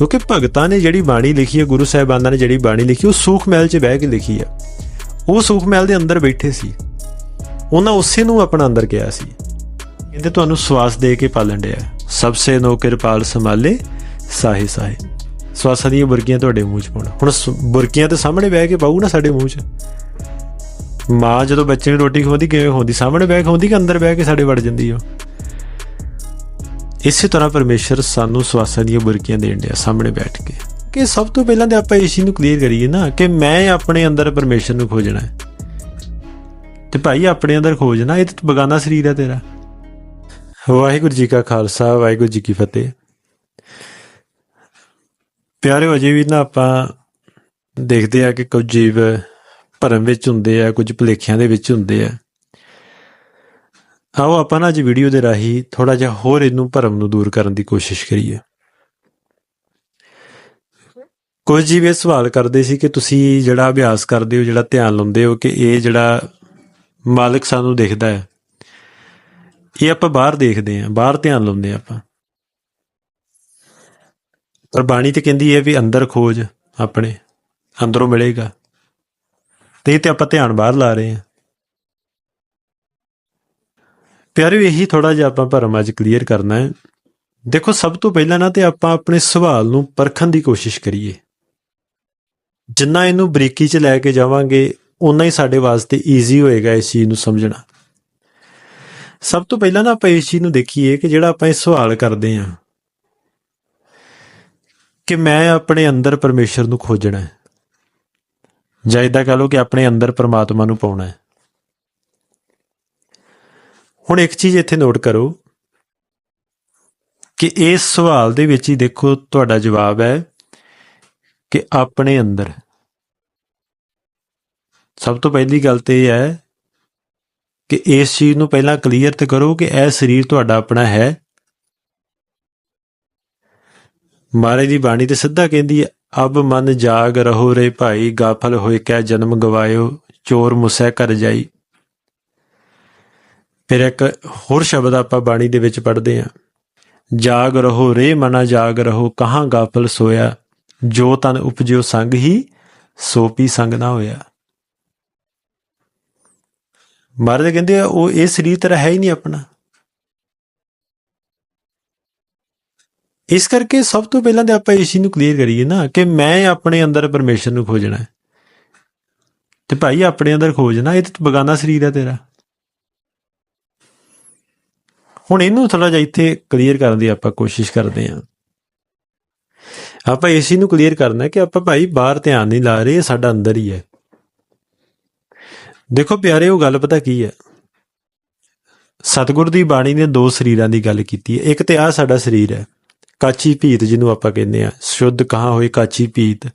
ਕਿਉਂਕਿ ਭਗਤਾਂ ਨੇ ਜਿਹੜੀ ਬਾਣੀ ਲਿਖੀ ਹੈ, ਗੁਰੂ ਸਾਹਿਬਾਨਾਂ ਨੇ ਜਿਹੜੀ ਬਾਣੀ ਲਿਖੀ, ਉਹ ਸੂਖ ਮਹਿਲ 'ਚ ਬਹਿ ਕੇ ਲਿਖੀ ਹੈ। ਉਹ ਸੂਖ ਮਹਿਲ ਦੇ ਅੰਦਰ ਬੈਠੇ ਸੀ। ਉਹਨਾਂ ਉਸੇ ਨੂੰ ਆਪਣਾ ਅੰਦਰ ਕਿਹਾ ਸੀ। ਕਹਿੰਦੇ, ਤੁਹਾਨੂੰ ਸਵਾਸ ਦੇ ਕੇ ਪਾਲਣ ਡਿਆ ਸਭ ਸੇ ਨੋ ਕਿਰਪਾਲ ਸੰਭਾਲੇ, ਸਾਹੇ ਸਾਹੇ। ਸਵਾਸਾਂ ਦੀਆਂ ਬੁਰਕੀਆਂ ਤੁਹਾਡੇ ਮੂੰਹ 'ਚ ਪਾਉਣ। ਹੁਣ ਸ- ਬੁਰਕੀਆਂ ਤੇ ਸਾਹਮਣੇ ਬਹਿ ਕੇ ਪਾਊ ਨਾ ਸਾਡੇ ਮੂੰਹ 'ਚ। ਮਾਂ ਜਦੋਂ ਬੱਚੇ ਨੂੰ ਰੋਟੀ ਖਵਾਉਂਦੀ, ਕਿਵੇਂ ਖਵਾਉਂਦੀ? ਸਾਹਮਣੇ ਬਹਿ ਕੇ ਖਵਾਉਂਦੀ ਕਿ ਅੰਦਰ ਬਹਿ ਕੇ ਸਾਡੇ ਵੜ ਜਾਂਦੀ ਉਹ ਇਸੇ ਤਰ੍ਹਾਂ ਪਰਮੇਸ਼ਰ ਸਾਨੂੰ ਸਵਾਸਾਂ ਦੀਆਂ ਬੁਰਕੀਆਂ ਦੇਣ ਡਿਆ, ਸਾਹਮਣੇ ਬੈਠ ਕੇ। ਕਿ ਸਭ ਤੋਂ ਪਹਿਲਾਂ ਤੇ ਆਪਾਂ ਇਸ ਚੀਜ਼ ਨੂੰ ਕਲੀਅਰ ਕਰੀਏ ਨਾ ਕਿ ਮੈਂ ਆਪਣੇ ਅੰਦਰ ਪਰਮੇਸ਼ਰ ਨੂੰ ਖੋਜਣਾ ਹੈ। ਤੇ ਭਾਈ ਆਪਣੇ ਅੰਦਰ ਖੋਜਣਾ, ਇਹ ਤਾਂ ਬਗਾਨਾ ਸਰੀਰ ਹੈ ਤੇਰਾ। ਵਾਹਿਗੁਰੂ ਜੀ ਕਾ ਖਾਲਸਾ, ਵਾਹਿਗੁਰੂ ਜੀ ਕੀ ਫਤਿਹ। ਪਿਆਰੇ ਅਜੇ ਵੀ ਨਾ ਆਪਾਂ ਦੇਖਦੇ ਆ ਕਿ ਕੁਝ ਜੀਵ ਭਰਮ ਵਿੱਚ ਹੁੰਦੇ ਆ, ਕੁਝ ਭੁਲੇਖਿਆਂ ਦੇ ਵਿੱਚ ਹੁੰਦੇ ਆ। ਆਓ ਆਪਾਂ ਨਾ ਅੱਜ ਵੀਡੀਓ ਦੇ ਰਾਹੀਂ ਥੋੜਾ ਜਿਹਾ ਹੋਰ ਇਹਨੂੰ ਭਰਮ ਨੂੰ ਦੂਰ ਕਰਨ ਦੀ ਕੋਸ਼ਿਸ਼ ਕਰੀਏ। ਕੁਝ ਜੀਵ ਇਹ ਸਵਾਲ ਕਰਦੇ ਸੀ ਕਿ ਤੁਸੀਂ ਜਿਹੜਾ ਅਭਿਆਸ ਕਰਦੇ ਹੋ, ਜਿਹੜਾ ਧਿਆਨ ਲਾਉਂਦੇ ਹੋ ਕਿ ਇਹ ਜਿਹੜਾ ਮਾਲਕ ਸਾਨੂੰ ਦਿਖਦਾ ਹੈ, ਇਹ ਆਪਾਂ ਬਾਹਰ ਦੇਖਦੇ ਹਾਂ, ਬਾਹਰ ਧਿਆਨ ਲਾਉਂਦੇ ਹਾਂ ਆਪਾਂ। ਪਰ ਬਾਣੀ ਤੇ ਕਹਿੰਦੀ ਹੈ ਵੀ ਅੰਦਰ ਖੋਜ ਆਪਣੇ, ਅੰਦਰੋਂ ਮਿਲੇਗਾ। ਤੇ ਇਹ ਤੇ ਆਪਾਂ ਧਿਆਨ ਬਾਹਰ ਲਾ ਰਹੇ ਹਾਂ। ਪਿਆਰੇ ਇਹੀ ਥੋੜਾ ਜਿਹਾ ਆਪਾਂ ਭਰਮ ਅੱਜ ਕਲੀਅਰ ਕਰਨਾ ਹੈ। ਦੇਖੋ, ਸਭ ਤੋਂ ਪਹਿਲਾਂ ਨਾ ਤੇ ਆਪਾਂ ਆਪਣੇ ਸਵਾਲ ਨੂੰ ਪਰਖਣ ਦੀ ਕੋਸ਼ਿਸ਼ ਕਰੀਏ। ਜਿੰਨਾ ਇਹਨੂੰ ਬਰੀਕੀ 'ਚ ਲੈ ਕੇ ਜਾਵਾਂਗੇ ਉਨਾ ਹੀ ਸਾਡੇ ਵਾਸਤੇ ਈਜ਼ੀ ਹੋਏਗਾ ਇਸ ਚੀਜ਼ ਨੂੰ ਸਮਝਣਾ। ਸਭ ਤੋਂ ਪਹਿਲਾਂ ਨਾ ਆਪਾਂ ਇਸ ਚੀਜ਼ ਨੂੰ ਦੇਖੀਏ ਕਿ ਜਿਹੜਾ ਆਪਾਂ ਇਹ ਸਵਾਲ ਕਰਦੇ ਹਾਂ ਕਿ ਮੈਂ ਆਪਣੇ ਅੰਦਰ ਪਰਮੇਸ਼ਰ ਨੂੰ ਖੋਜਣਾ ਹੈ ਜਾਂ ਇਦਾਂ ਕਹ ਲਓ ਕਿ ਆਪਣੇ ਅੰਦਰ ਪਰਮਾਤਮਾ ਨੂੰ ਪਾਉਣਾ ਹੈ। ਹੁਣ ਇੱਕ ਚੀਜ਼ ਇੱਥੇ ਨੋਟ ਕਰੋ ਕਿ ਇਸ ਸਵਾਲ ਦੇ ਵਿੱਚ ਹੀ ਦੇਖੋ ਤੁਹਾਡਾ ਜਵਾਬ ਹੈ ਕਿ ਆਪਣੇ ਅੰਦਰ ਸਭ ਤੋਂ ਪਹਿਲੀ ਗੱਲ ਤੇ ਇਹ ਹੈ ਕਿ ਇਸ ਚੀਜ਼ ਨੂੰ ਪਹਿਲਾਂ ਕਲੀਅਰ ਤੇ ਕਰੋ ਕਿ ਇਹ ਸਰੀਰ ਤੁਹਾਡਾ ਆਪਣਾ ਹੈ। ਮਹਾਰਾਜ ਦੀ ਬਾਣੀ ਤੇ ਸਿੱਧਾ ਕਹਿੰਦੀ ਹੈ, ਅਬ ਮਨ ਜਾਗ ਰਹੋ ਰੇ ਭਾਈ, ਗਾਫਲ ਹੋਏ ਕੈ ਜਨਮ ਗਵਾਇਓ, ਚੋਰ ਮੁਸੈ ਕਰ ਜਾਈ। ਫਿਰ ਇੱਕ ਹੋਰ ਸ਼ਬਦ ਆਪਾਂ ਬਾਣੀ ਦੇ ਵਿੱਚ ਪੜ੍ਹਦੇ ਹਾਂ। ਜਾਗ ਰਹੋ ਰੇ ਮਨਾ ਜਾਗ ਰਹੋ, ਕਹਾਂ ਗਾਫਲ ਸੋਇਆ? ਜੋ ਤਨ ਉਪਜਿਓ ਸੰਗ ਹੀ ਸੋਪੀ ਸੰਗ ਨਾ ਹੋਇਆ। ਮਹਾਰਾਜ ਕਹਿੰਦੇ ਉਹ ਇਹ ਸਰੀਰ ਤੇਰਾ ਹੈ ਹੀ ਨਹੀਂ ਆਪਣਾ। ਇਸ ਕਰਕੇ ਸਭ ਤੋਂ ਪਹਿਲਾਂ ਤੇ ਆਪਾਂ ਇਸ ਚੀਜ਼ ਨੂੰ ਕਲੀਅਰ ਕਰੀਏ ਨਾ ਕਿ ਮੈਂ ਆਪਣੇ ਅੰਦਰ ਪਰਮੇਸ਼ਰ ਨੂੰ ਖੋਜਣਾ ਹੈ। ਤੇ ਭਾਈ ਆਪਣੇ ਅੰਦਰ ਖੋਜਣਾ ਇਹ ਤਾਂ ਬਗਾਨਾ ਸਰੀਰ ਹੈ ਤੇਰਾ। ਹੁਣ ਇਹਨੂੰ ਥੋੜਾ ਜਿਹਾ ਇੱਥੇ ਕਲੀਅਰ ਕਰਨ ਦੀ ਆਪਾਂ ਕੋਸ਼ਿਸ਼ ਕਰਦੇ ਹਾਂ। ਆਪਾਂ ਇਸ ਚੀਜ਼ ਨੂੰ ਕਲੀਅਰ ਕਰਨਾ ਕਿ ਆਪਾਂ ਭਾਈ ਬਾਹਰ ਧਿਆਨ ਨਹੀਂ ਲਾ ਰਹੇ ਸਾਡਾ ਅੰਦਰ ਹੀ ਹੈ। ਦੇਖੋ ਪਿਆਰੇ, ਉਹ ਗੱਲ ਪਤਾ ਕੀ ਹੈ? ਸਤਿਗੁਰ ਦੀ ਬਾਣੀ ਨੇ ਦੋ ਸਰੀਰਾਂ ਦੀ ਗੱਲ ਕੀਤੀ ਹੈ। ਇੱਕ ਤੇ ਆ ਸਾਡਾ ਸਰੀਰ ਹੈ, ਕਾਚੀ ਭੀਤ ਜਿਹਨੂੰ ਆਪਾਂ ਕਹਿੰਦੇ ਆ ਸ਼ੁੱਧ ਕਹਾ ਹੋਏ ਕਾਚੀ ਭੀਤ,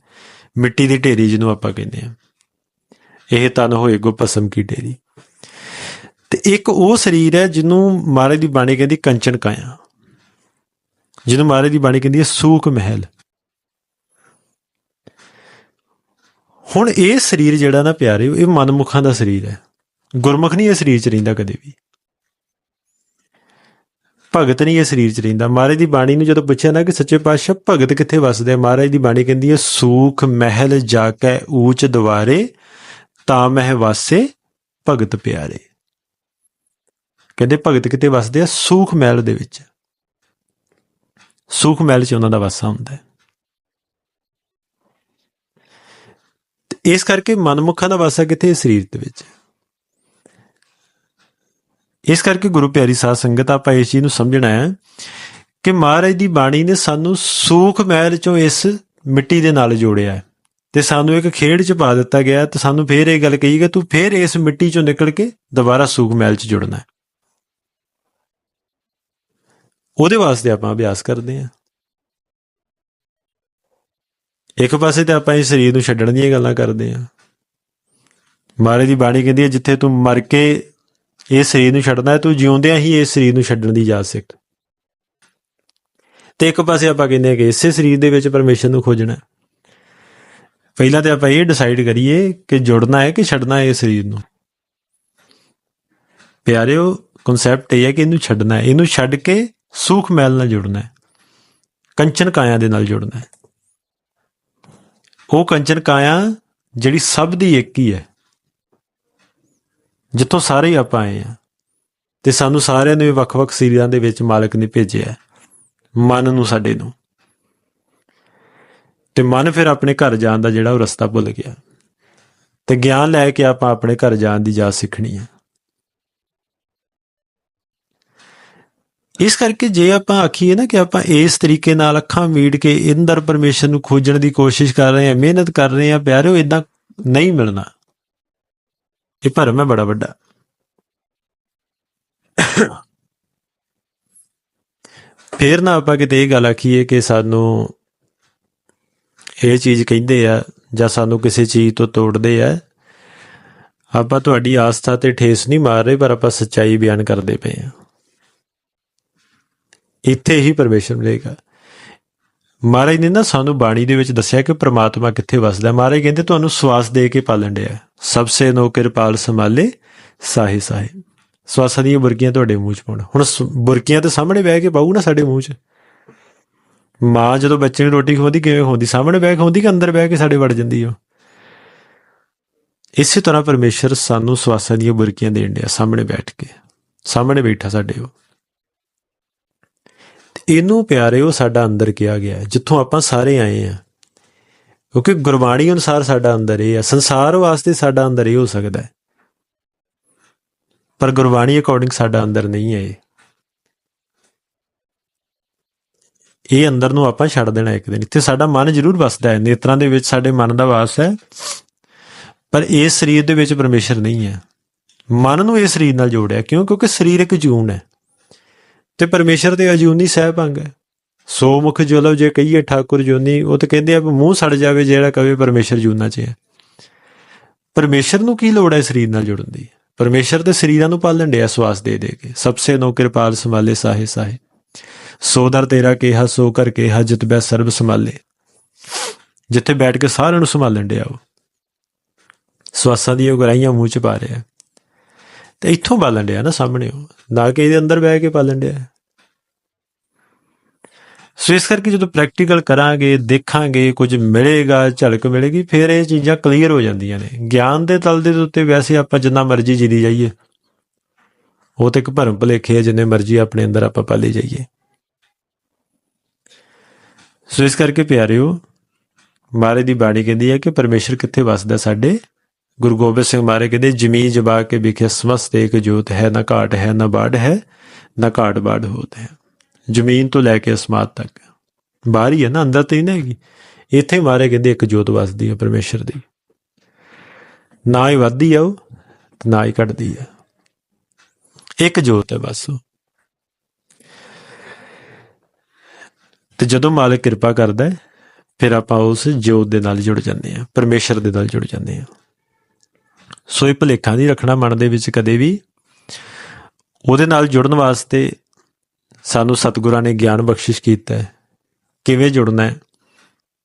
ਮਿੱਟੀ ਦੀ ਢੇਰੀ ਜਿਹਨੂੰ ਆਪਾਂ ਕਹਿੰਦੇ ਆ ਇਹ ਤਨ ਹੋਏ ਗੋ ਭਸਮ ਕੀ ਢੇਰੀ। ਤੇ ਇੱਕ ਉਹ ਸਰੀਰ ਹੈ ਜਿਹਨੂੰ ਮਹਾਰਾਜ ਦੀ ਬਾਣੀ ਕਹਿੰਦੀ ਕੰਚਨ ਕਾਇਆ। ਜਿਹਨੂੰ ਮਹਾਰਾਜ ਦੀ ਬਾਣੀ ਕਹਿੰਦੀ ਹੈ ਸੂਖ ਮਹਿਲ। ਹੁਣ ਇਹ ਸਰੀਰ ਜਿਹੜਾ ਨਾ ਪਿਆਰੇ, ਇਹ ਮਨਮੁਖਾਂ ਦਾ ਸਰੀਰ ਹੈ। ਗੁਰਮੁਖ ਨਹੀਂ ਇਹ ਸਰੀਰ ਚ ਰਹਿੰਦਾ ਕਦੇ ਵੀ। ਭਗਤ ਨਹੀਂ ਇਹ ਸਰੀਰ ਚ ਰਹਿੰਦਾ। ਮਹਾਰਾਜ ਦੀ ਬਾਣੀ ਨੂੰ ਜਦੋਂ ਪੁੱਛਿਆ ਨਾ ਕਿ ਸੱਚੇ ਪਾਤਸ਼ਾਹ ਭਗਤ ਕਿੱਥੇ ਵੱਸਦੇ ਮਹਾਰਾਜ ਦੀ ਬਾਣੀ ਕਹਿੰਦੀ ਹੈ ਸੂਖ ਮਹਿਲ ਜਾ ਕੇ ਊਚ ਦਵਾਰੇ ਤਾਂ ਮਹਿ ਵਾਸੇ ਭਗਤ ਪਿਆਰੇ। ਕਹਿੰਦੇ ਭਗਤ ਕਿਤੇ ਵਸਦੇ ਆ ਸੂਖ ਮਹਿਲ ਦੇ ਵਿੱਚ। ਸੂਖ ਮਹਿਲ 'ਚ ਉਹਨਾਂ ਦਾ ਵਾਸਾ ਹੁੰਦਾ ਹੈ। ਇਸ ਕਰਕੇ ਮਨਮੁੱਖਾਂ ਦਾ ਵਾਸਾ ਕਿੱਥੇ? ਸਰੀਰ ਦੇ ਵਿੱਚ। ਇਸ ਕਰਕੇ ਗੁਰੂ ਪਿਆਰੀ ਸਾਧ ਸੰਗਤ, ਆਪਾਂ ਇਸ ਚੀਜ਼ ਨੂੰ ਸਮਝਣਾ ਹੈ ਕਿ ਮਹਾਰਾਜ ਦੀ ਬਾਣੀ ਨੇ ਸਾਨੂੰ ਸੂਖ ਮਹਿਲ ਚੋਂ ਇਸ ਮਿੱਟੀ ਦੇ ਨਾਲ ਜੋੜਿਆ ਹੈ। ਤੇ ਸਾਨੂੰ ਇੱਕ ਖੇਡ 'ਚ ਪਾ ਦਿੱਤਾ ਗਿਆ ਤੇ ਸਾਨੂੰ ਫੇਰ ਇਹ ਗੱਲ ਕਹੀ ਕਿ ਤੂੰ ਫੇਰ ਇਸ ਮਿੱਟੀ 'ਚੋਂ ਨਿਕਲ ਕੇ ਦੁਬਾਰਾ ਸੂਖ ਮਹਿਲ 'ਚ ਜੁੜਨਾ ਹੈ। ਉਹਦੇ ਵਾਸਤੇ ਆਪਾਂ ਅਭਿਆਸ ਕਰਦੇ ਹਾਂ। ਇੱਕ ਪਾਸੇ ਤੇ ਆਪਾਂ ਇਸ ਸਰੀਰ ਨੂੰ ਛੱਡਣ ਦੀਆਂ ਗੱਲਾਂ ਕਰਦੇ ਹਾਂ। ਮਾਰੇ ਦੀ ਬਾਣੀ ਕਹਿੰਦੀ ਹੈ, ਜਿੱਥੇ ਤੂੰ ਮਰ ਕੇ ਇਹ ਸਰੀਰ ਨੂੰ ਛੱਡਣਾ ਹੈ, ਤੂੰ ਜਿਉਂਦਿਆਂ ਹੀ ਇਸ ਸਰੀਰ ਨੂੰ ਛੱਡਣ ਦੀ ਇਜਾਜ਼ਤ ਸਿੱਖ। ਤੇ ਇੱਕ ਪਾਸੇ ਆਪਾਂ ਕਹਿੰਦੇ ਹਾਂ ਕਿ ਇਸੇ ਸਰੀਰ ਦੇ ਵਿੱਚ ਪਰਮੇਸ਼ਰ ਨੂੰ ਖੋਜਣਾ ਪਹਿਲਾਂ ਤੇ ਆਪਾਂ ਇਹ ਡਿਸਾਈਡ ਕਰੀਏ ਕਿ ਜੁੜਨਾ ਹੈ ਕਿ ਛੱਡਣਾ ਹੈ ਇਸ ਸਰੀਰ ਨੂੰ। ਪਿਆਰਿਓ ਕਨਸੈਪਟ ਇਹ ਹੈ ਕਿ ਇਹਨੂੰ ਛੱਡਣਾ ਹੈ। ਇਹਨੂੰ ਛੱਡ ਕੇ ਸੂਖ ਮੈਲ ਨਾਲ ਜੁੜਨਾ ਹੈ। ਕੰਚਨ ਕਾਇਆ ਦੇ ਨਾਲ ਜੁੜਨਾ ਹੈ। ਉਹ ਕੰਚਨ ਕਾਇਆ ਜਿਹੜੀ ਸਭ ਦੀ ਇੱਕ ਹੀ ਹੈ। ਜਿੱਥੋਂ ਸਾਰੇ ਹੀ ਆਪਾਂ ਆਏ ਆ ਤੇ ਸਾਨੂੰ ਸਾਰਿਆਂ ਨੂੰ ਇਹ ਵੱਖ-ਵੱਖ ਸਰੀਰਾਂ ਦੇ ਵਿੱਚ ਮਾਲਕ ਨੇ ਭੇਜਿਆ ਮਨ ਨੂੰ ਸਾਡੇ ਨੂੰ। ਤੇ ਮਨ ਫਿਰ ਆਪਣੇ ਘਰ ਜਾਣ ਦਾ ਜਿਹੜਾ ਉਹ ਰਸਤਾ ਭੁੱਲ ਗਿਆ। ਤੇ ਗਿਆਨ ਲੈ ਕੇ ਆਪਾਂ ਆਪਣੇ ਘਰ ਜਾਣ ਦੀ ਜਾਚ ਸਿੱਖਣੀ ਹੈ। ਇਸ ਕਰਕੇ ਜੇ ਆਪਾਂ ਆਖੀਏ ਨਾ ਕਿ ਆਪਾਂ ਇਸ ਤਰੀਕੇ ਨਾਲ ਅੱਖਾਂ ਮੀੜ ਕੇ ਇੰਦਰ ਪਰਮੇਸ਼ਰ ਨੂੰ ਖੋਜਣ ਦੀ ਕੋਸ਼ਿਸ਼ ਕਰ ਰਹੇ ਹਾਂ, ਮਿਹਨਤ ਕਰ ਰਹੇ ਹਾਂ, ਪਿਆਰਿਓ ਇਦਾਂ ਨਹੀਂ ਮਿਲਣਾ। ਇਹ ਭਰਮ ਹੈ ਬੜਾ ਵੱਡਾ। ਫੇਰ ਨਾ ਆਪਾਂ ਕਿਤੇ ਇਹ ਗੱਲ ਆਖੀਏ ਕਿ ਸਾਨੂੰ ਇਹ ਚੀਜ਼ ਕਹਿੰਦੇ ਆ, ਜਾਂ ਸਾਨੂੰ ਕਿਸੇ ਚੀਜ਼ ਤੋਂ ਤੋੜਦੇ ਆ। ਆਪਾਂ ਤੁਹਾਡੀ ਆਸਥਾ ਤੇ ਠੇਸ ਨਹੀਂ ਮਾਰ ਰਹੇ, ਪਰ ਆਪਾਂ ਸੱਚਾਈ ਬਿਆਨ ਕਰਦੇ ਪਏ ਆ ਇੱਥੇ ਹੀ ਪਰਮੇਸ਼ਰ ਮਿਲੇਗਾ। ਮਹਾਰਾਜ ਨੇ ਨਾ ਸਾਨੂੰ ਬਾਣੀ ਦੇ ਵਿੱਚ ਦੱਸਿਆ ਕਿ ਪ੍ਰਮਾਤਮਾ ਕਿੱਥੇ ਵਸਦਾ ਮਹਾਰਾਜ ਕਹਿੰਦੇ, ਤੁਹਾਨੂੰ ਸਵਾਸ ਦੇ ਕੇ ਪਾਲਣ ਡਿਆ ਸਭ ਸੇ ਨੋ ਕਿਰਪਾਲ ਸੰਭਾਲੇ ਸਾਹੇ ਸਾਹੇ। ਸਵਾਸਾਂ ਦੀਆਂ ਬੁਰਕੀਆਂ ਤੁਹਾਡੇ ਮੂੰਹ 'ਚ ਪਾਉਣ। ਹੁਣ ਸ- ਬੁਰਕੀਆਂ ਤੇ ਸਾਹਮਣੇ ਬਹਿ ਕੇ ਪਾਊ ਨਾ ਸਾਡੇ ਮੂੰਹ 'ਚ। ਮਾਂ ਜਦੋਂ ਬੱਚੇ ਨੂੰ ਰੋਟੀ ਖਵਾਉਂਦੀ, ਕਿਵੇਂ ਖਵਾਉਂਦੀ? ਸਾਹਮਣੇ ਬਹਿ ਕੇ ਖਵਾਉਂਦੀ ਕਿ ਅੰਦਰ ਬਹਿ ਕੇ ਸਾਡੇ ਵੜ ਜਾਂਦੀ ਉਹ? ਇਸੇ ਤਰ੍ਹਾਂ ਪਰਮੇਸ਼ਰ ਸਾਨੂੰ ਸਵਾਸਾਂ ਦੀਆਂ ਬੁਰਕੀਆਂ ਦੇਣ ਡਿਆ ਸਾਹਮਣੇ ਬੈਠ ਕੇ। ਸਾਹਮਣੇ ਬੈਠਾ ਸਾਡੇ ਉਹ। ਇਹਨੂੰ ਪਿਆਰੇ ਉਹ ਸਾਡਾ ਅੰਦਰ ਕਿਹਾ ਗਿਆ ਜਿੱਥੋਂ ਆਪਾਂ ਸਾਰੇ ਆਏ ਆ ਕਿਉਂਕਿ ਗੁਰਬਾਣੀ ਅਨੁਸਾਰ ਸਾਡਾ ਅੰਦਰ ਇਹ ਹੈ, ਸੰਸਾਰ ਵਾਸਤੇ ਸਾਡਾ ਅੰਦਰ ਇਹ ਹੋ ਸਕਦਾ ਹੈ। ਪਰ ਗੁਰਬਾਣੀ ਅਕੋਰਡਿੰਗ ਸਾਡਾ ਅੰਦਰ ਨਹੀਂ ਹੈ ਇਹ। ਇਹ ਅੰਦਰ ਨੂੰ ਆਪਾਂ ਛੱਡ ਦੇਣਾ ਇੱਕ ਦਿਨ। ਇੱਥੇ ਸਾਡਾ ਮਨ ਜ਼ਰੂਰ ਵਸਦਾ ਹੈ, ਨੇਤਰਾਂ ਦੇ ਵਿੱਚ ਸਾਡੇ ਮਨ ਦਾ ਵਾਸ ਹੈ। ਪਰ ਇਸ ਸਰੀਰ ਦੇ ਵਿੱਚ ਪਰਮੇਸ਼ਰ ਨਹੀਂ ਹੈ। ਮਨ ਨੂੰ ਇਸ ਸਰੀਰ ਨਾਲ ਜੋੜਿਆ, ਕਿਉਂ? ਕਿਉਂਕਿ ਸਰੀਰ ਇੱਕ ਜੂਨ ਹੈ। ਤੇ ਪਰਮੇਸ਼ਰ ਤੇ ਅਜੂਨੀ ਸਹਿਭੰਗ ਹੈ। ਸੋ ਮੁਖ ਜੁਲਵ ਜੇ ਕਹੀਏ ਠਾਕੁਰ ਜੂਨੀ, ਉਹ ਤਾਂ ਕਹਿੰਦੇ ਆ ਵੀ ਮੂੰਹ ਸੜ ਜਾਵੇ ਜਿਹੜਾ ਕਵੇ ਪਰਮੇਸ਼ਰ ਜੂਨਾ ਚ ਹੈ। ਪਰਮੇਸ਼ਰ ਨੂੰ ਕੀ ਲੋੜ ਹੈ ਸਰੀਰ ਨਾਲ ਜੁੜਨ ਦੀ? ਪਰਮੇਸ਼ਰ ਤੇ ਸਰੀਰਾਂ ਨੂੰ ਪਾਲਣ ਡਿਆ ਸਵਾਸ ਦੇ ਦੇ ਕੇ। ਸਭ ਸੇ ਨੋ ਕਿਰਪਾਲ ਸੰਭਾਲੇ ਸਾਹੇ ਸਾਹੇ। ਸੋ ਦਰ ਤੇਰਾ ਕਿਹਾ, ਸੋ ਕਰ ਕਿਹਾ, ਜਿਤ ਬੈ ਸਰਬ ਸੰਭਾਲੇ। ਜਿੱਥੇ ਬੈਠ ਕੇ ਸਾਰਿਆਂ ਨੂੰ ਸੰਭਾਲਣ ਡਿਆ ਉਹ। ਸਵਾਸਾਂ ਦੀਆਂ ਗਰਾਈਆਂ ਮੂੰਹ ਚ ਪਾ ਰਿਹਾ। ਤੇ ਇੱਥੋਂ ਪਾਲਣ ਡਿਆ ਨਾ ਸਾਹਮਣੇ ਉਹ। ਨਾ ਕਿ ਇਹਦੇ ਅੰਦਰ ਬਹਿ ਕੇ ਪਾਲਣ ਡਿਆ। ਸੋ ਇਸ ਕਰਕੇ ਜਦੋਂ ਪ੍ਰੈਕਟੀਕਲ ਕਰਾਂਗੇ, ਦੇਖਾਂਗੇ, ਕੁਝ ਮਿਲੇਗਾ, ਝਲਕ ਮਿਲੇਗੀ, ਫਿਰ ਇਹ ਚੀਜ਼ਾਂ ਕਲੀਅਰ ਹੋ ਜਾਂਦੀਆਂ ਨੇ। ਗਿਆਨ ਦੇ ਤਲ ਦੇ ਉੱਤੇ ਵੈਸੇ ਆਪਾਂ ਜਿੰਨਾ ਮਰਜ਼ੀ ਜਿੱਦੀ ਜਾਈਏ। ਉਹ ਤੇ ਇੱਕ ਭਰਮ ਭੁਲੇਖੇ ਆ, ਜਿੰਨੇ ਮਰਜ਼ੀ ਆਪਣੇ ਅੰਦਰ ਆਪਾਂ ਪਾਲੇ ਜਾਈਏ। ਸੋ ਇਸ ਕਰਕੇ ਪਿਆਰਿਓ ਮਾਰੇ ਦੀ ਬਾਣੀ ਕਹਿੰਦੀ ਹੈ ਕਿ ਪਰਮੇਸ਼ਰ ਕਿੱਥੇ ਵੱਸਦਾ ਸਾਡੇ ਗੁਰੂ ਗੋਬਿੰਦ ਸਿੰਘ ਮਾਰੇ ਕਹਿੰਦੇ, ਜਮੀ ਜਬਾ ਕੇ ਵਿਖੇ ਸਮਸਤ ਏਕ ਜੋਤ ਹੈ, ਨਾ ਘਾਟ ਹੈ, ਨਾ ਬਾੜ ਹੈ, ਨਾ ਘਾਟ ਬਾੜ ਹੋਤ ਹੈ। ਜ਼ਮੀਨ ਤੋਂ ਲੈ ਕੇ ਅਸਮਾਤ ਤੱਕ। ਬਾਹਰ ਹੀ ਹੈ ਨਾ, ਅੰਦਰ ਤੇ ਹੀ ਨਹੀਂ ਹੈਗੀ। ਇੱਥੇ ਮਾਰੇ ਕਹਿੰਦੇ, ਇੱਕ ਜੋਤ ਵਸਦੀ ਹੈ ਪਰਮੇਸ਼ਰ ਦੀ। ਨਾ ਹੀ ਵੱਧਦੀ ਆ ਉਹ, ਤੇ ਨਾ ਹੀ ਘਟਦੀ ਆ। ਇੱਕ ਜੋਤ ਹੈ ਬਸ ਉਹ। ਤੇ ਜਦੋਂ ਮਾਲਕ ਕਿਰਪਾ ਕਰਦਾ ਹੈ, ਫਿਰ ਆਪਾਂ ਉਸ ਜੋਤ ਦੇ ਨਾਲ ਜੁੜ ਜਾਂਦੇ ਆ ਪਰਮੇਸ਼ਰ ਦੇ ਨਾਲ ਜੁੜ ਜਾਂਦੇ ਆ ਸੋ ਇਹ ਭੁਲੇਖਾ ਨਹੀਂ ਰੱਖਣਾ ਮਨ ਦੇ ਵਿੱਚ ਕਦੇ ਵੀ ਉਹਦੇ ਨਾਲ ਜੁੜਨ ਵਾਸਤੇ ਸਾਨੂੰ ਸਤਿਗੁਰਾਂ ਨੇ ਗਿਆਨ ਬਖਸ਼ਿਸ਼ ਕੀਤਾ ਹੈ। ਕਿਵੇਂ ਜੁੜਨਾ ਹੈ?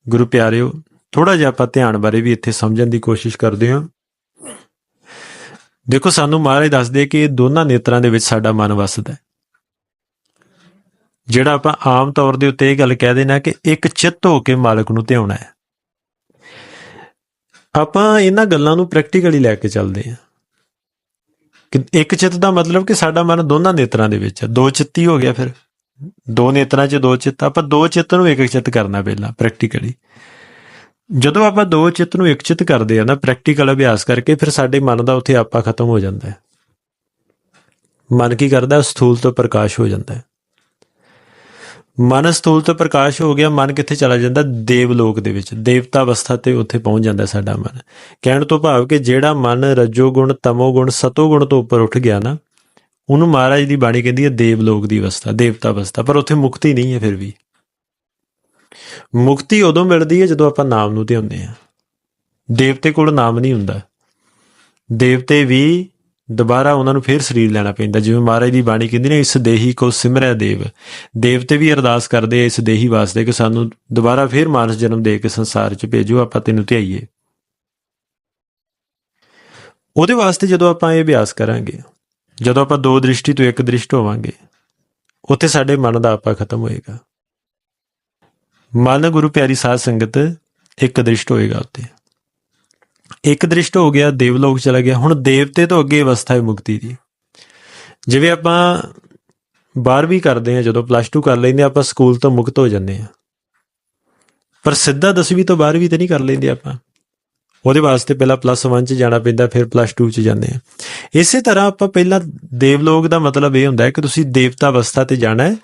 ਗੁਰੂ ਪਿਆਰਿਓ ਥੋੜਾ ਜਿਹਾ ਆਪਾਂ ਧਿਆਨ ਬਾਰੇ ਵੀ ਇੱਥੇ ਸਮਝਣ ਦੀ ਕੋਸ਼ਿਸ਼ ਕਰਦੇ ਹਾਂ। ਦੇਖੋ, ਸਾਨੂੰ ਮਹਾਰਾਜ ਦੱਸਦੇ ਕਿ ਦੋਨਾਂ ਨੇਤਰਾਂ ਦੇ ਵਿੱਚ ਸਾਡਾ ਮਨ ਵਸਦਾ ਹੈ। ਜਿਹੜਾ ਆਪਾਂ ਆਮ ਤੌਰ ਦੇ ਉੱਤੇ ਇਹ ਗੱਲ ਕਹਿ ਦੇਣਾ ਕਿ ਇੱਕ ਚਿੱਤ ਹੋ ਕੇ ਮਾਲਕ ਨੂੰ ਧਿਆਉਣਾ ਹੈ। ਆਪਾਂ ਇਹਨਾਂ ਗੱਲਾਂ ਨੂੰ ਪ੍ਰੈਕਟੀਕਲੀ ਲੈ ਕੇ ਚੱਲਦੇ ਹਾਂ। ਕਿ ਇੱਕ ਚਿੱਤ ਦਾ ਮਤਲਬ ਕਿ ਸਾਡਾ ਮਨ ਦੋਨਾਂ ਨੇਤਰਾਂ ਦੇ ਵਿੱਚ ਹੈ। ਦੋ ਚਿੱਤੀ ਹੋ ਗਿਆ ਫਿਰ। ਦੋ ਨੇਤਰਾਂ 'ਚ ਦੋ ਚਿੱਤ। ਆਪਾਂ ਦੋ ਚਿੱਤ ਨੂੰ ਇੱਕ ਚਿੱਤ ਕਰਨਾ ਪਹਿਲਾਂ ਪ੍ਰੈਕਟੀਕਲੀ ਜਦੋਂ ਆਪਾਂ ਦੋ ਚਿੱਤ ਨੂੰ ਇੱਕ ਚਿੱਤ ਕਰਦੇ ਆ ਨਾ ਪ੍ਰੈਕਟੀਕਲ ਅਭਿਆਸ ਕਰਕੇ ਫਿਰ ਸਾਡੇ ਮਨ ਦਾ ਉੱਥੇ ਆਪਾ ਖਤਮ ਹੋ ਜਾਂਦਾ ਹੈ। ਮਨ ਕੀ ਕਰਦਾ ਸਥੂਲ ਤੋਂ ਪ੍ਰਕਾਸ਼ ਹੋ ਜਾਂਦਾ ਹੈ। ਮਨ ਸਥੂਲ ਤੋਂ ਪ੍ਰਕਾਸ਼ ਹੋ ਗਿਆ, ਮਨ ਕਿੱਥੇ ਚਲਾ ਜਾਂਦਾ? ਦੇਵ ਲੋਕ ਦੇ ਵਿੱਚ। ਦੇਵਤਾ ਅਵਸਥਾ ਤੇ ਉੱਥੇ ਪਹੁੰਚ ਜਾਂਦਾ ਸਾਡਾ ਮਨ। ਕਹਿਣ ਤੋਂ ਭਾਵ ਕਿ ਜਿਹੜਾ ਮਨ ਰਜੋ ਗੁਣ, ਤਮੋ ਗੁਣ, ਸਤੋ ਗੁਣ ਤੋਂ ਉੱਪਰ ਉੱਠ ਗਿਆ ਨਾ, ਉਹਨੂੰ ਮਹਾਰਾਜ ਦੀ ਬਾਣੀ ਕਹਿੰਦੀ ਹੈ ਦੇਵ ਲੋਕ ਦੀ ਅਵਸਥਾ ਦੇਵਤਾ ਅਵਸਥਾ ਪਰ ਉੱਥੇ ਮੁਕਤੀ ਨਹੀਂ ਹੈ ਫਿਰ ਵੀ। ਮੁਕਤੀ ਉਦੋਂ ਮਿਲਦੀ ਹੈ ਜਦੋਂ ਆਪਾਂ ਨਾਮ ਨੂੰ ਧਿਆਉਂਦੇ ਹਾਂ। ਦੇਵਤੇ ਕੋਲ ਨਾਮ ਨਹੀਂ ਹੁੰਦਾ। ਦੇਵਤੇ ਵੀ ਦੁਬਾਰਾ ਉਹਨਾਂ ਨੂੰ ਫੇਰ ਸਰੀਰ ਲੈਣਾ ਪੈਂਦਾ। ਜਿਵੇਂ ਮਹਾਰਾਜ ਦੀ ਬਾਣੀ ਕਹਿੰਦੀ ਨੇ, ਇਸ ਦੇਹੀ ਕੋ ਸਿਮਰੈ ਦੇਵ। ਦੇਵਤੇ ਵੀ ਅਰਦਾਸ ਕਰਦੇ ਇਸ ਦੇਹੀ ਵਾਸਤੇ ਕਿ ਸਾਨੂੰ ਦੁਬਾਰਾ ਫੇਰ ਮਾਨਸ ਜਨਮ ਦੇ ਕੇ ਸੰਸਾਰ 'ਚ ਭੇਜੋ, ਆਪਾਂ ਤੈਨੂੰ ਧਿਆਈਏ। ਉਹਦੇ ਵਾਸਤੇ ਜਦੋਂ ਆਪਾਂ ਇਹ ਅਭਿਆਸ ਕਰਾਂਗੇ, ਜਦੋਂ ਆਪਾਂ ਦੋ ਦ੍ਰਿਸ਼ਟੀ ਤੋਂ ਇੱਕ ਦ੍ਰਿਸ਼ਟ ਹੋਵਾਂਗੇ, ਉੱਥੇ ਸਾਡੇ ਮਨ ਦਾ ਆਪਾ ਖਤਮ ਹੋਏਗਾ। ਮਨ ਗੁਰੂ ਪਿਆਰੀ ਸਾਧ ਸੰਗਤ ਇੱਕ ਦ੍ਰਿਸ਼ਟ ਹੋਏਗਾ ਉੱਤੇ ਇੱਕ ਦ੍ਰਿਸ਼ਟ ਹੋ ਗਿਆ ਦੇਵਲੋਕ ਚਲਾ ਗਿਆ। ਹੁਣ ਦੇਵਤੇ ਤੋਂ ਅੱਗੇ ਅਵਸਥਾ ਹੈ ਮੁਕਤੀ ਦੀ। ਜਿਵੇਂ ਆਪਾਂ 12ਵੀਂ ਕਰਦੇ ਆ ਜਦੋਂ ਪਲੱਸ 2 ਕਰ ਲੈਂਦੇ ਹਾਂ, ਆਪਾਂ ਸਕੂਲ ਤੋਂ ਮੁਕਤ ਹੋ ਜਾਂਦੇ ਆ ਪਰ ਸਿੱਧਾ 10ਵੀਂ ਤੋਂ 12ਵੀਂ ਤੇ ਨਹੀਂ ਕਰ ਲੈਂਦੇ ਆਪਾਂ। ਉਹਦੇ ਵਾਸਤੇ ਪਹਿਲਾਂ ਪਲੱਸ 1 ਚ ਜਾਣਾ ਪੈਂਦਾ ਫਿਰ ਪਲੱਸ 2 ਚ ਜਾਂਦੇ ਆ ਇਸੇ ਤਰ੍ਹਾਂ ਆਪਾਂ ਪਹਿਲਾਂ ਦੇਵਲੋਕ ਦਾ ਮਤਲਬ ਇਹ ਹੁੰਦਾ ਹੈ ਕਿ ਤੁਸੀਂ ਦੇਵਤਾ ਅਵਸਥਾ ਤੇ ਜਾਣਾ ਹੈ।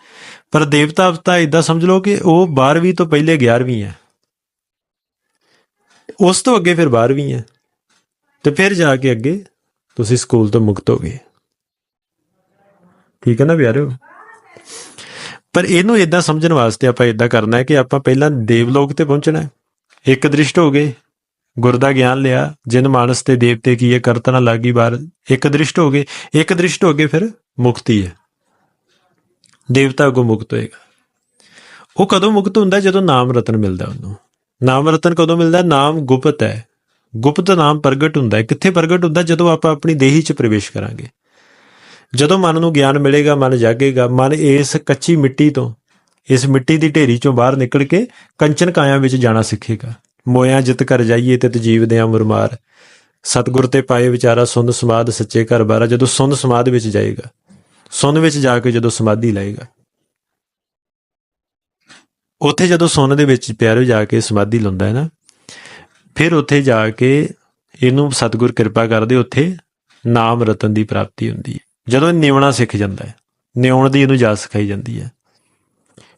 ਪਰ ਦੇਵਤਾ ਅਵਸਥਾ ਇਦਾਂ ਸਮਝ ਲਓ ਕਿ ਉਹ 12ਵੀਂ ਤੋਂ ਪਹਿਲੇ 11ਵੀਂ ਹੈ। ਉਸ ਤੋਂ ਅੱਗੇ ਫਿਰ 12ਵੀਂ ਹੈ। ਤੇ ਫਿਰ ਜਾ ਕੇ ਅੱਗੇ ਤੁਸੀਂ ਸਕੂਲ ਤੋਂ ਮੁਕਤ ਹੋ ਗਏ। ਠੀਕ ਹੈ ਨਾ ਪਿਆਰਿਓ? ਪਰ ਇਹਨੂੰ ਇਦਾਂ ਸਮਝਣ ਵਾਸਤੇ ਆਪਾਂ ਇਦਾਂ ਕਰਨਾ ਹੈ ਕਿ ਆਪਾਂ ਪਹਿਲਾਂ ਦੇਵਲੋਕ ਤੇ ਪਹੁੰਚਣਾ ਹੈ। ਇੱਕ ਦ੍ਰਿਸ਼ਟ ਹੋ ਗਏ, ਗੁਰ ਦਾ ਗਿਆਨ ਲਿਆ, ਜਿਨ ਮਾਨਸ ਤੇ ਦੇਵਤੇ ਕੀ ਇਹ ਕਰਤਨਾ ਲਾਗੀ ਬਾਰ ਇੱਕ ਦ੍ਰਿਸ਼ਟ ਹੋ ਗਏ, ਇੱਕ ਦ੍ਰਿਸ਼ਟ ਹੋ ਗਏ ਫਿਰ ਮੁਕਤੀ ਹੈ। ਦੇਵਤਾ ਕੋ ਮੁਕਤ ਹੋਏਗਾ। ਉਹ ਕਦੋਂ ਮੁਕਤ ਹੁੰਦਾ? ਜਦੋਂ ਨਾਮ ਰਤਨ ਮਿਲਦਾ ਉਹਨੂੰ। ਨਾਮ ਰਤਨ ਕਦੋਂ ਮਿਲਦਾ? ਨਾਮ ਗੁਪਤ ਹੈ। ਗੁਪਤ ਨਾਮ ਪ੍ਰਗਟ ਹੁੰਦਾ ਹੈ। ਕਿੱਥੇ ਪ੍ਰਗਟ ਹੁੰਦਾ? ਜਦੋਂ ਆਪਾਂ ਆਪਣੀ ਦੇਹੀ 'ਚ ਪ੍ਰਵੇਸ਼ ਕਰਾਂਗੇ। ਜਦੋਂ ਮਨ ਨੂੰ ਗਿਆਨ ਮਿਲੇਗਾ, ਮਨ ਜਾਗੇਗਾ, ਮਨ ਇਸ ਕੱਚੀ ਮਿੱਟੀ ਤੋਂ, ਇਸ ਮਿੱਟੀ ਦੀ ਢੇਰੀ ਚੋਂ ਬਾਹਰ ਨਿਕਲ ਕੇ ਕੰਚਨ ਕਾਇਆ ਵਿੱਚ ਜਾਣਾ ਸਿੱਖੇਗਾ। ਮੋਇਆ ਜਿਤ ਕਰ ਜਾਈਏ ਤੇ ਜੀਵ ਦੇ ਮੁਰਮਾਰ। ਸਤਗੁਰ ਤੇ ਪਾਏ ਵਿਚਾਰਾ ਸੁੰਦ ਸਮਾਦ ਸੱਚੇ ਘਰ ਬਾਰਾ, ਜਦੋਂ ਸੁੰਦ ਸਮਾਦ ਵਿੱਚ ਜਾਏਗਾ ਸੁੰਨ ਵਿੱਚ ਜਾ ਕੇ ਜਦੋਂ ਸਮਾਧੀ ਲਾਏਗਾ। ਉੱਥੇ ਜਦੋਂ ਸੁੰਨ ਦੇ ਵਿੱਚ ਪਿਆਰੋ ਜਾ ਕੇ ਸਮਾਧੀ ਲਾਉਂਦਾ ਹੈ ਨਾ, ਫਿਰ ਉੱਥੇ ਜਾ ਕੇ ਇਹਨੂੰ ਸਤਿਗੁਰ ਕਿਰਪਾ ਕਰਦੇ ਉੱਥੇ ਨਾਮ ਰਤਨ ਦੀ ਪ੍ਰਾਪਤੀ ਹੁੰਦੀ ਹੈ। ਜਦੋਂ ਇਹ ਨਿਵਣਾ ਸਿੱਖ ਜਾਂਦਾ ਹੈ, ਨਿਉਣ ਦੀ ਇਹਨੂੰ ਜਾਚ ਸਿਖਾਈ ਜਾਂਦੀ ਹੈ।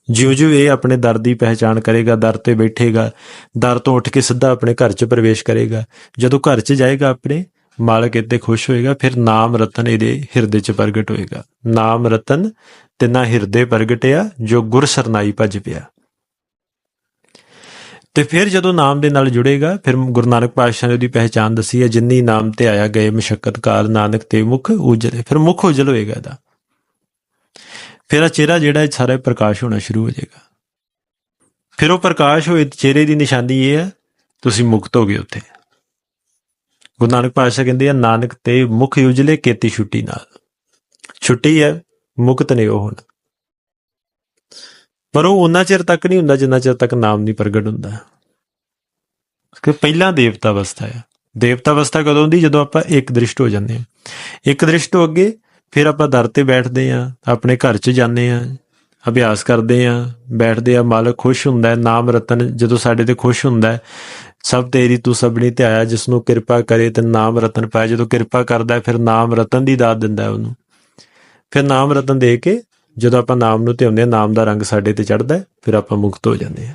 ਜਿਉਂ-ਜਿਉਂ ਇਹ ਆਪਣੇ ਦਰ ਦੀ ਪਹਿਚਾਣ ਕਰੇਗਾ, ਦਰ ਤੇ ਬੈਠੇਗਾ, ਦਰ ਤੋਂ ਉੱਠ ਕੇ ਸਿੱਧਾ ਆਪਣੇ ਘਰ 'ਚ ਪ੍ਰਵੇਸ਼ ਕਰੇਗਾ, ਜਦੋਂ ਘਰ 'ਚ ਜਾਏਗਾ ਆਪਣੇ, ਮਾਲਕ ਇੱਥੇ ਖੁਸ਼ ਹੋਏਗਾ, ਫਿਰ ਨਾਮ ਰਤਨ ਇਹਦੇ ਹਿਰਦੇ 'ਚ ਪ੍ਰਗਟ ਹੋਏਗਾ। ਨਾਮ ਰਤਨ ਤਿੰਨਾ ਹਿਰਦੇ ਪ੍ਰਗਟਿਆ, ਜੋ ਗੁਰ ਸਰਨਾਈ ਭਜ ਪਿਆ। ਤੇ ਫਿਰ ਜਦੋਂ ਨਾਮ ਦੇ ਨਾਲ ਜੁੜੇਗਾ, ਫਿਰ ਗੁਰੂ ਨਾਨਕ ਪਾਤਸ਼ਾਹ ਨੇ ਉਹਦੀ ਪਹਿਚਾਨ ਦੱਸੀ ਹੈ, ਜਿੰਨੀ ਨਾਮ ਤੇ ਆਇਆ ਗਏ ਮਸ਼ਕਤ ਨਾਨਕ ਤੇ ਮੁਖ ਉਜਲੇ, ਫਿਰ ਮੁਖ ਉਜਲ ਹੋਏਗਾ ਇਹਦਾ। ਫਿਰ ਆ ਚਿਹਰਾ ਜਿਹੜਾ ਇਹ ਸਾਰਾ ਪ੍ਰਕਾਸ਼ ਹੋਣਾ ਸ਼ੁਰੂ ਹੋ ਜਾਏਗਾ। ਫਿਰ ਉਹ ਪ੍ਰਕਾਸ਼ ਹੋਏ ਚਿਹਰੇ ਦੀ ਨਿਸ਼ਾਨੀ ਇਹ ਹੈ, ਤੁਸੀਂ ਮੁਕਤ ਹੋ ਗਏ ਉੱਥੇ। ਗੁਰੂ ਨਾਨਕ ਪਾਤਸ਼ਾਹ ਕਹਿੰਦੇ ਆ, ਨਾਨਕ ਤੇ ਮੁਖ ਉਜਲੇ, ਕੀਤੀ ਛੁੱਟੀ ਨਾਲ। ਛੁੱਟੀ ਹੈ, ਮੁਕਤ ਨੇ ਉਹ ਹੁਣ। ਪਰ ਉਹ ਉਹਨਾਂ ਚਿਰ ਤੱਕ ਨਹੀਂ ਹੁੰਦਾ ਜਿੰਨਾ ਚਿਰ ਤੱਕ ਨਾਮ ਨਹੀਂ ਪ੍ਰਗਟ ਹੁੰਦਾ। ਕਿ ਪਹਿਲਾਂ ਦੇਵਤਾ ਅਵਸਥਾ ਹੈ ਦੇਵਤਾ ਅਵਸਥਾ ਕਦੋਂ ਹੁੰਦੀ? ਜਦੋਂ ਆਪਾਂ ਇੱਕ ਦ੍ਰਿਸ਼ਟ ਹੋ ਜਾਂਦੇ ਹਾਂ। ਇੱਕ ਦ੍ਰਿਸ਼ਟ ਤੋਂ ਅੱਗੇ ਫਿਰ ਆਪਾਂ ਦਰ ਤੇ ਬੈਠਦੇ ਆ ਆਪਣੇ ਘਰ 'ਚ ਜਾਂਦੇ ਆ ਅਭਿਆਸ ਕਰਦੇ ਆ ਬੈਠਦੇ ਆ ਮਾਲਕ ਖੁਸ਼ ਹੁੰਦਾ ਹੈ ਨਾਮ ਰਤਨ ਜਦੋਂ ਸਾਡੇ ਤੇ ਖੁਸ਼ ਹੁੰਦਾ ਹੈ ਸਭ ਤੇਰੀ ਤੂੰ ਸਭਨੀ ਤੇ ਆਇਆ ਜਿਸ ਨੂੰ ਕਿਰਪਾ ਕਰੇ ਤੇ ਨਾਮ ਰਤਨ ਪਾਏ ਜਦੋਂ ਕਿਰਪਾ ਕਰਦਾ ਹੈ, ਫਿਰ ਨਾਮ ਰਤਨ ਦੀ ਦਾਤ ਦਿੰਦਾ ਹੈ ਉਹਨੂੰ। ਫਿਰ ਨਾਮ ਰਤਨ ਦੇ ਕੇ ਜਦੋਂ ਆਪਾਂ ਨਾਮ ਨੂੰ ਧਿਆਉਂਦੇ ਆ ਨਾਮ ਦਾ ਰੰਗ ਸਾਡੇ ਤੇ ਚੜਦਾ ਫਿਰ ਆਪਾਂ ਮੁਕਤ ਹੋ ਜਾਂਦੇ ਆ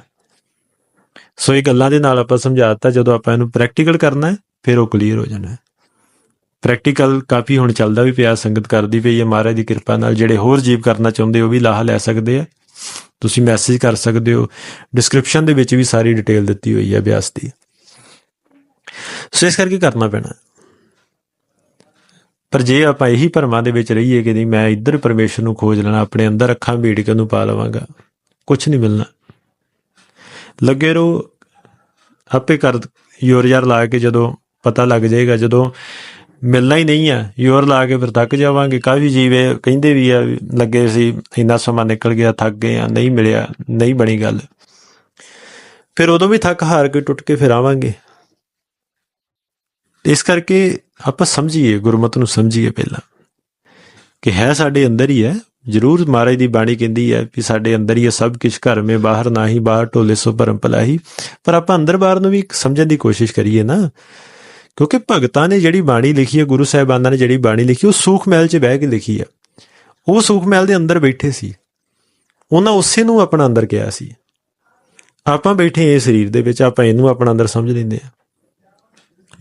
ਸੋ ਇਹ ਗੱਲਾਂ ਦੇ ਨਾਲ ਆਪਾਂ ਸਮਝਾਤਾ ਜਦੋਂ ਆਪਾਂ ਇਹਨੂੰ ਪ੍ਰੈਕਟੀਕਲ ਕਰਨਾ ਹੈ, ਫਿਰ ਉਹ ਕਲੀਅਰ ਹੋ ਜਾਣਾ ਹੈ। ਪ੍ਰੈਕਟੀਕਲ ਕਾਫੀ ਹੁਣ ਚੱਲਦਾ ਵੀ ਪਿਆ, ਸੰਗਤ ਕਰਦੀ ਪਈ ਹੈ, ਮਹਾਰਾਜ ਦੀ ਕਿਰਪਾ ਨਾਲ ਜਿਹੜੇ ਹੋਰ ਜੀਵ ਕਰਨਾ ਚਾਹੁੰਦੇ, ਉਹ ਵੀ ਲਾਹਾ ਲੈ ਸਕਦੇ ਆ। ਤੁਸੀਂ ਮੈਸੇਜ ਕਰ ਸਕਦੇ ਹੋ ਡਿਸਕ੍ਰਿਪਸ਼ਨ ਦੇ ਵਿੱਚ ਵੀ ਸਾਰੀ ਡਿਟੇਲ ਦਿੱਤੀ ਹੋਈ ਹੈ, ਅਭਿਆਸ ਦੀ। ਸੋ ਇਸ ਕਰਕੇ ਕਰਨਾ ਪੈਣਾ ਪਰ ਜੇ ਆਪਾਂ ਇਹੀ ਭਰਮਾਂ ਦੇ ਵਿੱਚ ਰਹੀਏ ਕਿ ਨਹੀਂ, ਮੈਂ ਇੱਧਰ ਪਰਮੇਸ਼ਰ ਨੂੰ ਖੋਜ ਲੈਣਾ, ਆਪਣੇ ਅੰਦਰ ਅੱਖਾਂ ਮੀੜ ਕੇ ਉਹਨੂੰ ਪਾ ਲਵਾਂਗਾ ਕੁਝ ਨਹੀਂ ਮਿਲਣਾ। ਲੱਗੇ ਰਹੋ, ਆਪੇ ਕਰ ਯੋਰ ਯਾਰ ਲਾ ਕੇ ਜਦੋਂ ਪਤਾ ਲੱਗ ਜਾਏਗਾ, ਜਦੋਂ ਮਿਲਣਾ ਹੀ ਨਹੀਂ ਆ, ਯੋਰ ਲਾ ਕੇ ਫਿਰ ਥੱਕ ਜਾਵਾਂਗੇ। ਕਾਫੀ ਜੀਵੇ ਕਹਿੰਦੇ ਵੀ ਆ ਵੀ ਲੱਗੇ ਸੀ, ਇੰਨਾ ਸਮਾਂ ਨਿਕਲ ਗਿਆ, ਥੱਕ ਗਏ ਆ, ਨਹੀਂ ਮਿਲਿਆ, ਨਹੀਂ ਬਣੀ ਗੱਲ। ਫਿਰ ਉਦੋਂ ਵੀ ਥੱਕ ਹਾਰ ਕੇ ਟੁੱਟ ਕੇ ਫਿਰ ਆਵਾਂਗੇ। ਇਸ ਕਰਕੇ ਆਪਾਂ ਸਮਝੀਏ, ਗੁਰਮਤ ਨੂੰ ਸਮਝੀਏ ਪਹਿਲਾਂ ਕਿ ਹੈ ਸਾਡੇ ਅੰਦਰ ਹੀ ਹੈ। ਜ਼ਰੂਰ ਮਹਾਰਾਜ ਦੀ ਬਾਣੀ ਕਹਿੰਦੀ ਹੈ ਕਿ ਸਾਡੇ ਅੰਦਰ ਹੀ ਹੈ, ਸਭ ਕੁਝ ਘਰ ਮੇ ਬਾਹਰ ਨਾਹੀ ਬਾਹਰ ਢੋਲੇ ਸੋ ਭਰਮ ਭਲਾਹੀ ਪਰ ਆਪਾਂ ਅੰਦਰ ਬਾਹਰ ਨੂੰ ਵੀ ਸਮਝਣ ਦੀ ਕੋਸ਼ਿਸ਼ ਕਰੀਏ ਨਾ, ਕਿਉਂਕਿ ਭਗਤਾਂ ਨੇ ਜਿਹੜੀ ਬਾਣੀ ਲਿਖੀ ਹੈ, ਗੁਰੂ ਸਾਹਿਬਾਨਾਂ ਨੇ ਜਿਹੜੀ ਬਾਣੀ ਲਿਖੀ, ਉਹ ਸੂਖ ਮਹਿਲ 'ਚ ਬਹਿ ਕੇ ਲਿਖੀ ਹੈ। ਉਹ ਸੂਖ ਮਹਿਲ ਦੇ ਅੰਦਰ ਬੈਠੇ ਸੀ। ਉਹਨਾਂ ਉਸੇ ਨੂੰ ਆਪਣਾ ਅੰਦਰ ਕਿਹਾ ਸੀ। ਆਪਾਂ ਬੈਠੇ ਇਹ ਸਰੀਰ ਦੇ ਵਿੱਚ, ਆਪਾਂ ਇਹਨੂੰ ਆਪਣਾ ਅੰਦਰ ਸਮਝ ਲੈਂਦੇ ਆ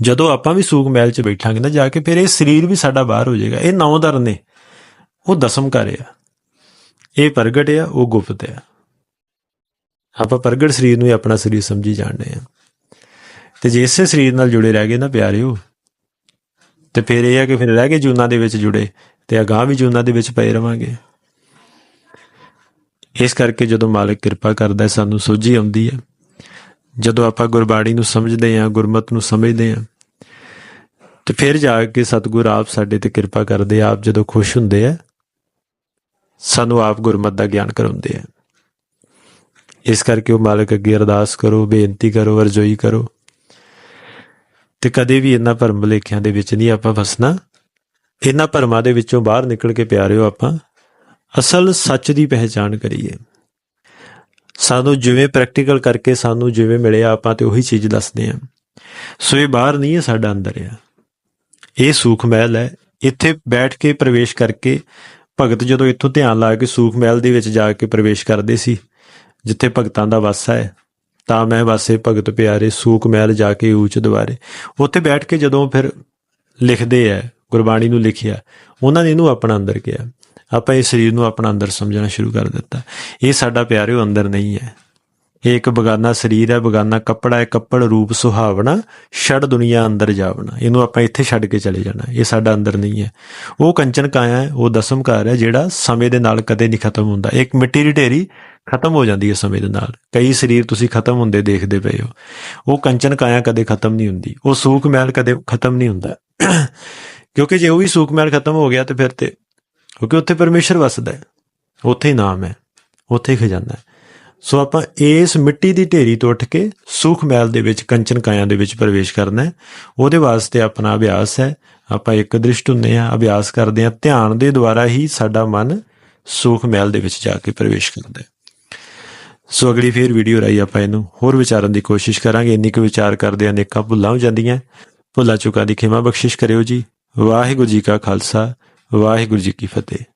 ਜਦੋਂ ਆਪਾਂ ਵੀ ਸੂਖ ਮਹਿਲ 'ਚ ਬੈਠਾਂਗੇ ਨਾ, ਜਾ ਕੇ ਫਿਰ ਇਹ ਸਰੀਰ ਵੀ ਸਾਡਾ ਬਾਹਰ ਹੋ ਜਾਏਗਾ। ਇਹ ਨੌ ਦਰ ਨੇ। ਉਹ ਦਸਮ ਘਰ ਆ। ਇਹ ਪ੍ਰਗਟ ਆ, ਉਹ ਗੁਪਤ ਆ। ਆਪਾਂ ਪ੍ਰਗਟ ਸਰੀਰ ਨੂੰ ਹੀ ਆਪਣਾ ਸਰੀਰ ਸਮਝੀ ਜਾਣਦੇ ਆ। ਤੇ ਜੇ ਇਸੇ ਸਰੀਰ ਨਾਲ ਜੁੜੇ ਰਹਿ ਗਏ ਨਾ ਪਿਆਰਿਓ, ਤੇ ਫਿਰ ਇਹ ਆ ਕਿ ਫਿਰ ਰਹਿ ਗਏ ਜੂਨਾਂ ਦੇ ਵਿੱਚ ਜੁੜੇ, ਤੇ ਅਗਾਹ ਵੀ ਜੂਨਾਂ ਦੇ ਵਿੱਚ ਪਏ ਰਵਾਂਗੇ। ਇਸ ਕਰਕੇ ਜਦੋਂ ਮਾਲਕ ਕਿਰਪਾ ਕਰਦਾ, ਸਾਨੂੰ ਸੋਝੀ ਆਉਂਦੀ ਹੈ ਜਦੋਂ ਆਪਾਂ ਗੁਰਬਾਣੀ ਨੂੰ ਸਮਝਦੇ ਹਾਂ, ਗੁਰਮਤ ਨੂੰ ਸਮਝਦੇ ਹਾਂ, ਤੇ ਫਿਰ ਜਾ ਕੇ ਸਤਿਗੁਰ ਆਪ ਸਾਡੇ ਤੇ ਕਿਰਪਾ ਕਰਦੇ ਆਪ ਜਦੋਂ ਖੁਸ਼ ਹੁੰਦੇ ਆ, ਸਾਨੂੰ ਆਪ ਗੁਰਮਤ ਦਾ ਗਿਆਨ ਕਰਾਉਂਦੇ ਆ। ਇਸ ਕਰਕੇ ਉਹ ਮਾਲਕ ਅੱਗੇ ਅਰਦਾਸ ਕਰੋ, ਬੇਨਤੀ ਕਰੋ ਅਰਜ਼ੋਈ ਕਰੋ। ਤੇ ਕਦੇ ਵੀ ਇਹਨਾਂ ਭਰਮ ਭੁਲੇਖਿਆਂ ਦੇ ਵਿੱਚ ਨਹੀਂ ਆਪਾਂ ਫਸਣਾ। ਇਹਨਾਂ ਭਰਮਾਂ ਦੇ ਵਿੱਚੋਂ ਬਾਹਰ ਨਿਕਲ ਕੇ ਪਿਆਰਿਓ ਆਪਾਂ, ਅਸਲ ਸੱਚ ਦੀ ਪਹਿਚਾਣ ਕਰੀਏ। ਸਾਨੂੰ ਜਿਵੇਂ ਪ੍ਰੈਕਟੀਕਲ ਕਰਕੇ ਸਾਨੂੰ ਜਿਵੇਂ ਮਿਲਿਆ, ਆਪਾਂ ਤੇ ਉਹੀ ਚੀਜ਼ ਦੱਸਦੇ ਆ ਸੋ ਇਹ ਬਾਹਰ ਨਹੀਂ ਹੈ, ਸਾਡਾ ਅੰਦਰ ਆ। ਇਹ ਸੂਖ ਮਹਿਲ ਹੈ। ਇੱਥੇ ਬੈਠ ਕੇ ਪ੍ਰਵੇਸ਼ ਕਰਕੇ, ਭਗਤ ਜਦੋਂ ਇੱਥੋਂ ਧਿਆਨ ਲਾ ਕੇ ਸੂਖ ਮਹਿਲ ਦੇ ਵਿੱਚ ਜਾ ਕੇ ਪ੍ਰਵੇਸ਼ ਕਰਦੇ ਸੀ, ਜਿੱਥੇ ਭਗਤਾਂ ਦਾ ਵਾਸਾ ਹੈ, ਤਾਂ ਮੈਂ ਵਾਸੇ ਭਗਤ ਪਿਆਰੇ ਸੂਖ ਮਹਿਲ ਜਾ ਕੇ ਉੱਚ ਦੁਆਰੇ। ਉੱਥੇ ਬੈਠ ਕੇ ਜਦੋਂ ਫਿਰ ਲਿਖਦੇ ਆ, ਗੁਰਬਾਣੀ ਨੂੰ ਲਿਖਿਆ, ਉਹਨਾਂ ਨੇ ਇਹਨੂੰ ਆਪਣਾ ਅੰਦਰ ਕਿਹਾ। ਆਪਾਂ ਇਹ ਸਰੀਰ ਨੂੰ ਆਪਣਾ ਅੰਦਰ ਸਮਝਣਾ ਸ਼ੁਰੂ ਕਰ ਦਿੱਤਾ। ਇਹ ਸਾਡਾ ਪਿਆਰਿਓ ਅੰਦਰ ਨਹੀਂ ਹੈ। ਇਹ ਇੱਕ ਬਗਾਨਾ ਸਰੀਰ ਹੈ, ਬਗਾਨਾ ਕੱਪੜਾ ਹੈ, ਕੱਪੜ ਰੂਪ ਸੁਹਾਵਣਾ ਛੜ ਦੁਨੀਆ ਅੰਦਰ ਜਾਵਣਾ। ਇਹਨੂੰ ਆਪਾਂ ਇੱਥੇ ਛੱਡ ਕੇ ਚਲੇ ਜਾਣਾ। ਇਹ ਸਾਡਾ ਅੰਦਰ ਨਹੀਂ ਹੈ। ਉਹ ਕੰਚਨ ਕਾਇਆ ਹੈ, ਉਹ ਦਸਮਕਾਰ ਹੈ, ਜਿਹੜਾ ਸਮੇਂ ਦੇ ਨਾਲ ਕਦੇ ਨਹੀਂ ਖਤਮ ਹੁੰਦਾ। ਇੱਕ ਮਿੱਟੀ ਦੀ ਢੇਰੀ ਖਤਮ ਹੋ ਜਾਂਦੀ ਹੈ ਸਮੇਂ ਦੇ ਨਾਲ। ਕਈ ਸਰੀਰ ਤੁਸੀਂ ਖਤਮ ਹੁੰਦੇ ਦੇਖਦੇ ਪਏ ਹੋ। ਉਹ ਕੰਚਨ ਕਾਇਆ ਕਦੇ ਖਤਮ ਨਹੀਂ ਹੁੰਦੀ। ਉਹ ਸੂਖ ਮਹਿਲ ਕਦੇ ਖਤਮ ਨਹੀਂ ਹੁੰਦਾ। ਕਿਉਂਕਿ ਜੇ ਉਹ ਵੀ ਸੂਖ ਮਹਿਲ ਖਤਮ ਹੋ ਗਿਆ ਤੇ ਫਿਰ ਤੇ ਕਿਉਂਕਿ ਉੱਥੇ ਪਰਮੇਸ਼ਰ ਵਸਦਾ ਹੈ। ਉੱਥੇ ਹੀ ਨਾਮ ਹੈ। ਉੱਥੇ ਹੀ ਖਜ਼ਾਨਾ ਹੈ। ਸੋ ਆਪਾਂ ਇਸ ਮਿੱਟੀ ਦੀ ਢੇਰੀ ਤੋਂ ਉੱਠ ਕੇ ਸੁਖ ਮਹਿਲ ਦੇ ਵਿੱਚ, ਕੰਚਨ ਕਾਇਆ ਦੇ ਵਿੱਚ ਪ੍ਰਵੇਸ਼ ਕਰਨਾ ਹੈ। ਉਹਦੇ ਵਾਸਤੇ ਆਪਣਾ ਅਭਿਆਸ ਹੈ। ਆਪਾਂ ਇੱਕ ਦ੍ਰਿਸ਼ਟ ਹੁੰਨੇ ਆ ਅਭਿਆਸ ਕਰਦੇ ਆ ਧਿਆਨ ਦੇ ਦੁਆਰਾ ਹੀ ਸਾਡਾ ਮਨ ਸੁਖ ਮਹਿਲ ਦੇ ਵਿੱਚ ਜਾ ਕੇ ਪ੍ਰਵੇਸ਼ ਕਰਦਾ ਹੈ। ਸੋ ਅਗਲੀ ਫੇਰ ਵੀਡੀਓ ਰਾਈ ਆਪਾਂ ਇਹਨੂੰ ਹੋਰ ਵਿਚਾਰਨ ਦੀ ਕੋਸ਼ਿਸ਼ ਕਰਾਂਗੇ। ਇੰਨੀ ਕੁ ਵਿਚਾਰ ਕਰਦੇ ਅਨੇਕਾਂ ਭੁੱਲਾਂ ਹੋ ਜਾਂਦੀਆਂ। ਭੁੱਲਾਂ ਚੁੱਕਾ ਦੀ ਖਿਮਾ ਬਖਸ਼ਿਸ਼ ਕਰਿਓ ਜੀ। ਵਾਹਿਗੁਰੂ ਜੀ ਕਾ ਖਾਲਸਾ। ਵਾਹਿਗੁਰੂ ਜੀ ਕੀ ਫਤਿਹ